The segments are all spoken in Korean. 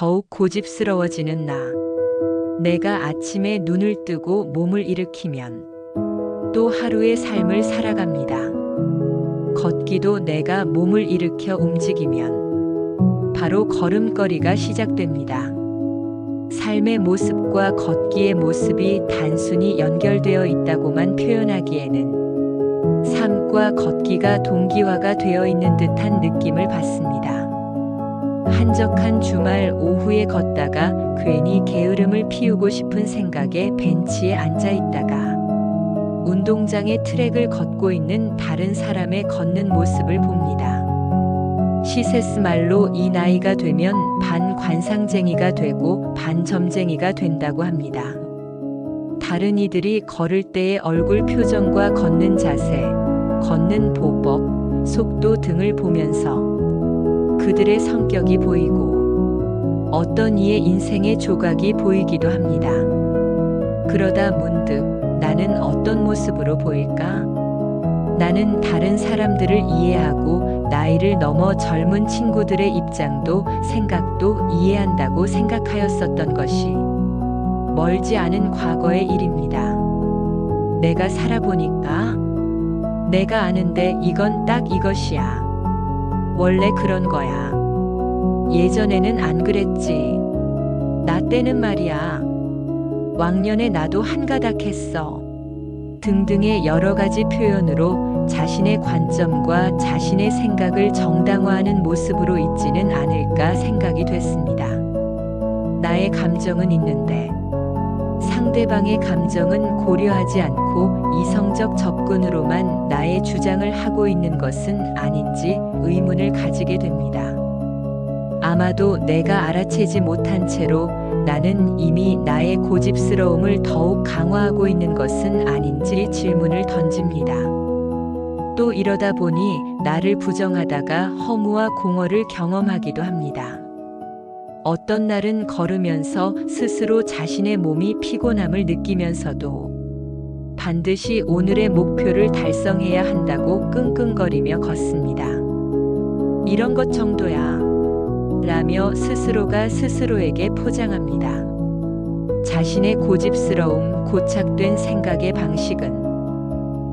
더욱 고집스러워지는 나. 내가 아침에 눈을 뜨고 몸을 일으키면 또 하루의 삶을 살아갑니다. 걷기도 내가 몸을 일으켜 움직이면 바로 걸음걸이가 시작됩니다. 삶의 모습과 걷기의 모습이 단순히 연결되어 있다고만 표현하기에는 삶과 걷기가 동기화가 되어 있는 듯한 느낌을 받습니다. 한적한 주말 오후에 걷다가 괜히 게으름을 피우고 싶은 생각에 벤치에 앉아 있다가 운동장의 트랙을 걷고 있는 다른 사람의 걷는 모습을 봅니다. 시세스 말로 이 나이가 되면 반 관상쟁이가 되고 반 점쟁이가 된다고 합니다. 다른 이들이 걸을 때의 얼굴 표정과 걷는 자세, 걷는 보법, 속도 등을 보면서 그들의 성격이 보이고 어떤 이의 인생의 조각이 보이기도 합니다. 그러다 문득 나는 어떤 모습으로 보일까? 나는 다른 사람들을 이해하고 나이를 넘어 젊은 친구들의 입장도 생각도 이해한다고 생각하였었던 것이 멀지 않은 과거의 일입니다. 내가 살아보니까 내가 아는데 이건 딱 이것이야. 원래 그런 거야. 예전에는 안 그랬지. 나 때는 말이야. 왕년에 나도 한가닥 했어. 등등의 여러 가지 표현으로 자신의 관점과 자신의 생각을 정당화하는 모습으로 있지는 않을까 생각이 됐습니다. 나의 감정은 있는데 상대방의 감정은 고려하지 않고 이성적 접근으로만 나의 주장을 하고 있는 것은 아닌지 의문을 가지게 됩니다. 아마도 내가 알아채지 못한 채로 나는 이미 나의 고집스러움을 더욱 강화하고 있는 것은 아닌지 질문을 던집니다. 또 이러다 보니 나를 부정하다가 허무와 공허를 경험하기도 합니다. 어떤 날은 걸으면서 스스로 자신의 몸이 피곤함을 느끼면서도 반드시 오늘의 목표를 달성해야 한다고 끙끙거리며 걷습니다. 이런 것 정도야. 라며 스스로가 스스로에게 포장합니다. 자신의 고집스러움, 고착된 생각의 방식은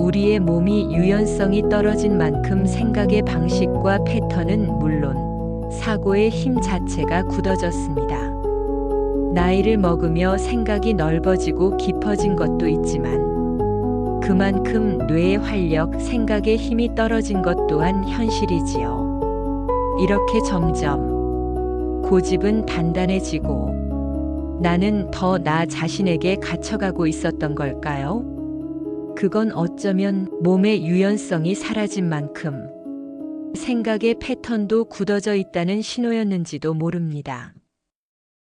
우리의 몸이 유연성이 떨어진 만큼 생각의 방식과 패턴은 물론 사고의 힘 자체가 굳어졌습니다. 나이를 먹으며 생각이 넓어지고 깊어진 것도 있지만 그만큼 뇌의 활력, 생각의 힘이 떨어진 것 또한 현실이지요. 이렇게 점점 고집은 단단해지고 나는 더 나 자신에게 갇혀가고 있었던 걸까요? 그건 어쩌면 몸의 유연성이 사라진 만큼 생각의 패턴도 굳어져 있다는 신호였는지도 모릅니다.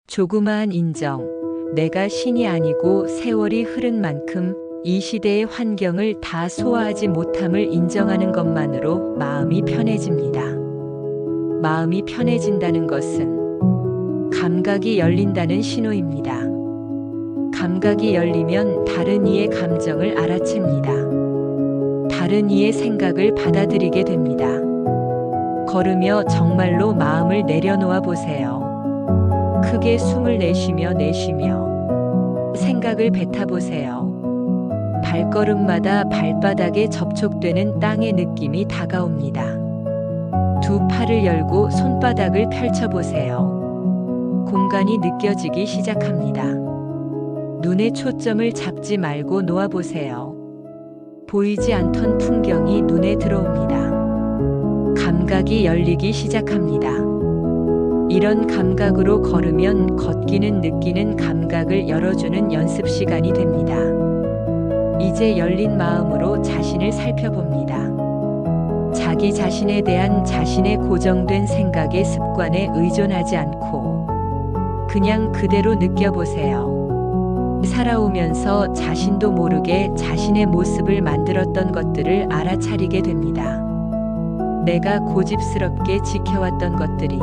조그마한 인정, 내가 신이 아니고 세월이 흐른 만큼 이 시대의 환경을 다 소화하지 못함을 인정하는 것만으로 마음이 편해집니다. 마음이 편해진다는 것은 감각이 열린다는 신호입니다. 감각이 열리면 다른 이의 감정을 알아챕니다. 다른 이의 생각을 받아들이게 됩니다. 걸으며 정말로 마음을 내려놓아 보세요. 크게 숨을 내쉬며 내쉬며 생각을 뱉어 보세요. 발걸음마다 발바닥에 접촉되는 땅의 느낌이 다가옵니다. 두 팔을 열고 손바닥을 펼쳐 보세요. 공간이 느껴지기 시작합니다. 눈의 초점을 잡지 말고 놓아보세요. 보이지 않던 풍경이 눈에 들어옵니다. 감각이 열리기 시작합니다. 이런 감각으로 걸으면 걷기는 느끼는 감각을 열어주는 연습 시간이 됩니다. 이제 열린 마음으로 자신을 살펴봅니다. 자기 자신에 대한 자신의 고정된 생각의 습관에 의존하지 않고 그냥 그대로 느껴보세요. 살아오면서 자신도 모르게 자신의 모습을 만들었던 것들을 알아차리게 됩니다. 내가 고집스럽게 지켜왔던 것들이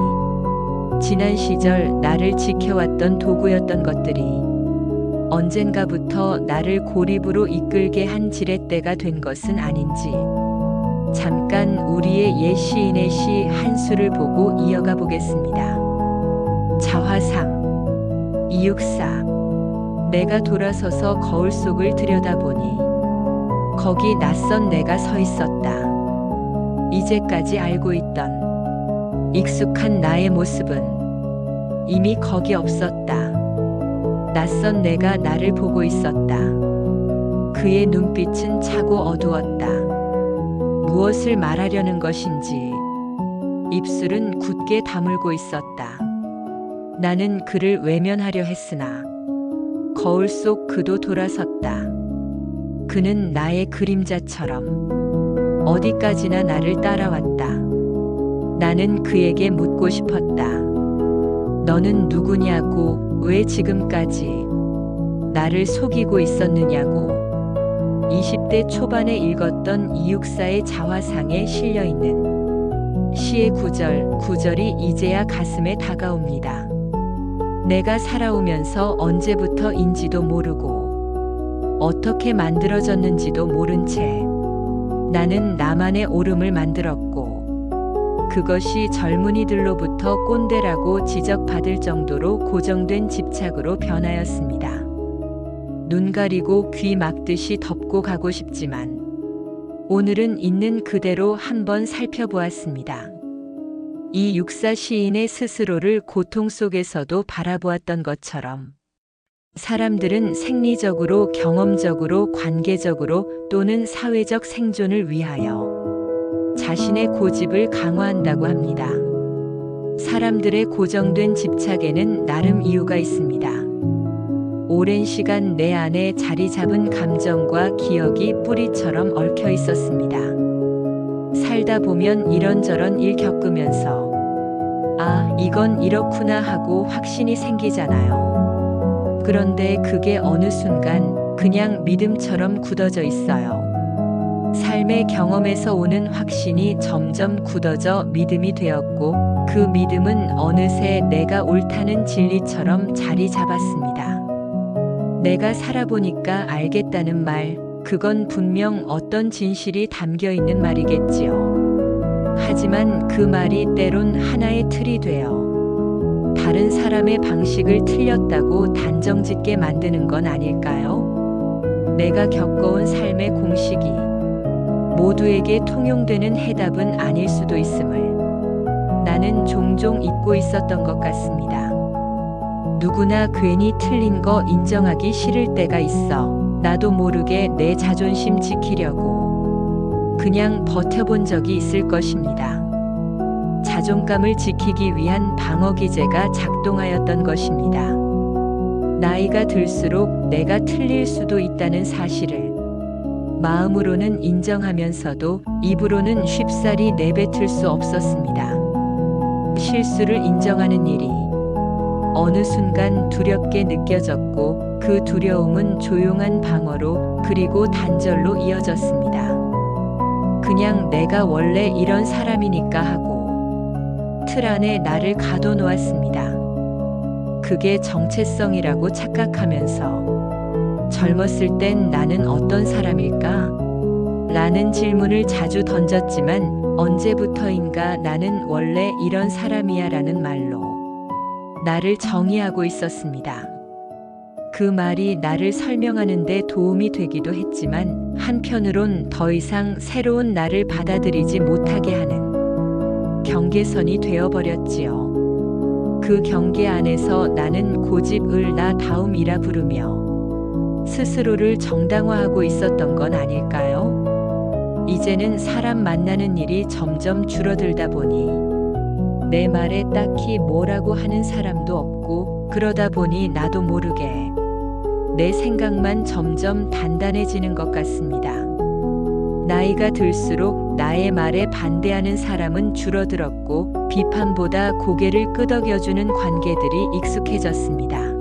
지난 시절 나를 지켜왔던 도구였던 것들이 언젠가부터 나를 고립으로 이끌게 한 지렛대가 된 것은 아닌지 잠깐 우리의 옛 시인의 시 한 수를 보고 이어가 보겠습니다. 자화상. 이육사. 내가 돌아서서 거울 속을 들여다보니 거기 낯선 내가 서 있었다. 이제까지 알고 있던 익숙한 나의 모습은 이미 거기 없었다. 낯선 내가 나를 보고 있었다. 그의 눈빛은 차고 어두웠다. 무엇을 말하려는 것인지 입술은 굳게 다물고 있었다. 나는 그를 외면하려 했으나 거울 속 그도 돌아섰다. 그는 나의 그림자처럼 어디까지나 나를 따라왔다. 나는 그에게 묻고 싶었다. 너는 누구냐고 왜 지금까지 나를 속이고 있었느냐고 20대 초반에 읽었던 이육사의 자화상에 실려 있는 시의 구절, 구절이 이제야 가슴에 다가옵니다. 내가 살아오면서 언제부터인지도 모르고 어떻게 만들어졌는지도 모른 채 나는 나만의 오름을 만들었고 그것이 젊은이들로부터 꼰대라고 지적받을 정도로 고정된 집착으로 변하였습니다. 눈 가리고 귀 막듯이 덮고 가고 싶지만 오늘은 있는 그대로 한번 살펴보았습니다. 이 육사 시인의 스스로를 고통 속에서도 바라보았던 것처럼 사람들은 생리적으로, 경험적으로, 관계적으로 또는 사회적 생존을 위하여 자신의 고집을 강화한다고 합니다. 사람들의 고정된 집착에는 나름 이유가 있습니다. 오랜 시간 내 안에 자리 잡은 감정과 기억이 뿌리처럼 얽혀 있었습니다. 살다 보면 이런저런 일 겪으면서 아, 이건 이렇구나 하고 확신이 생기잖아요. 그런데 그게 어느 순간 그냥 믿음처럼 굳어져 있어요. 삶의 경험에서 오는 확신이 점점 굳어져 믿음이 되었고 그 믿음은 어느새 내가 옳다는 진리처럼 자리 잡았습니다. 내가 살아보니까 알겠다는 말, 그건 분명 어떤 진실이 담겨 있는 말이겠지요. 하지만 그 말이 때론 하나의 틀이 되어 다른 사람의 방식을 틀렸다고 단정짓게 만드는 건 아닐까요? 내가 겪어온 삶의 공식이 모두에게 통용되는 해답은 아닐 수도 있음을 나는 종종 잊고 있었던 것 같습니다. 누구나 괜히 틀린 거 인정하기 싫을 때가 있어 나도 모르게 내 자존심 지키려고 그냥 버텨본 적이 있을 것입니다. 자존감을 지키기 위한 방어 기제가 작동하였던 것입니다. 나이가 들수록 내가 틀릴 수도 있다는 사실을 마음으로는 인정하면서도 입으로는 쉽사리 내뱉을 수 없었습니다. 실수를 인정하는 일이 어느 순간 두렵게 느껴졌고 그 두려움은 조용한 방어로 그리고 단절로 이어졌습니다. 그냥 내가 원래 이런 사람이니까 하고 틀 안에 나를 가둬놓았습니다. 그게 정체성이라고 착각하면서 젊었을 땐 나는 어떤 사람일까? 라는 질문을 자주 던졌지만 언제부터인가 나는 원래 이런 사람이야 라는 말로 나를 정의하고 있었습니다. 그 말이 나를 설명하는데 도움이 되기도 했지만 한편으론 더 이상 새로운 나를 받아들이지 못하게 하는 경계선이 되어버렸지요. 그 경계 안에서 나는 고집을 나 다움이라 부르며 스스로를 정당화하고 있었던 건 아닐까요? 이제는 사람 만나는 일이 점점 줄어들다 보니 내 말에 딱히 뭐라고 하는 사람도 없고 그러다 보니 나도 모르게 내 생각만 점점 단단해지는 것 같습니다. 나이가 들수록 나의 말에 반대하는 사람은 줄어들었고 비판보다 고개를 끄덕여주는 관계들이 익숙해졌습니다.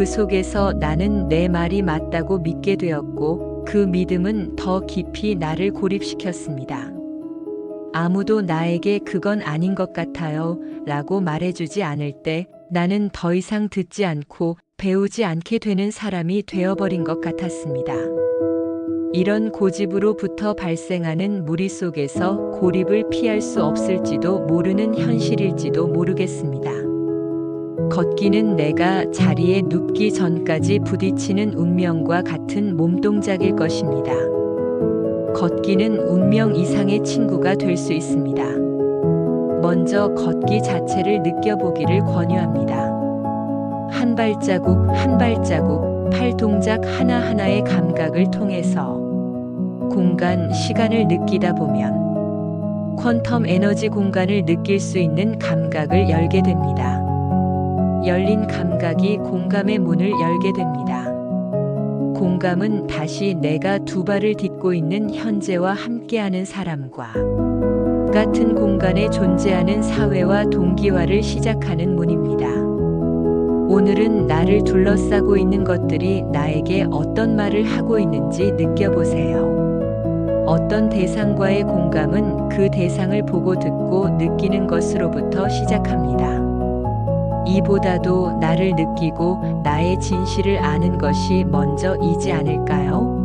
그 속에서 나는 내 말이 맞다고 믿게 되었고 그 믿음은 더 깊이 나를 고립시켰습니다. 아무도 나에게 그건 아닌 것 같아요 라고 말해주지 않을 때 나는 더 이상 듣지 않고 배우지 않게 되는 사람이 되어버린 것 같았습니다. 이런 고집으로부터 발생하는 무리 속에서 고립을 피할 수 없을지도 모르는 현실일지도 모르겠습니다. 걷기는 내가 자리에 눕기 전까지 부딪히는 운명과 같은 몸동작일 것입니다. 걷기는 운명 이상의 친구가 될 수 있습니다. 먼저 걷기 자체를 느껴보기를 권유합니다. 한 발자국 한 발자국 팔 동작 하나하나의 감각을 통해서 공간, 시간을 느끼다 보면 퀀텀 에너지 공간을 느낄 수 있는 감각을 열게 됩니다. 열린 감각이 공감의 문을 열게 됩니다. 공감은 다시 내가 두 발을 딛고 있는 현재와 함께하는 사람과 같은 공간에 존재하는 사회와 동기화를 시작하는 문입니다. 오늘은 나를 둘러싸고 있는 것들이 나에게 어떤 말을 하고 있는지 느껴보세요. 어떤 대상과의 공감은 그 대상을 보고 듣고 느끼는 것으로부터 시작합니다. 이보다도 나를 느끼고 나의 진실을 아는 것이 먼저이지 않을까요?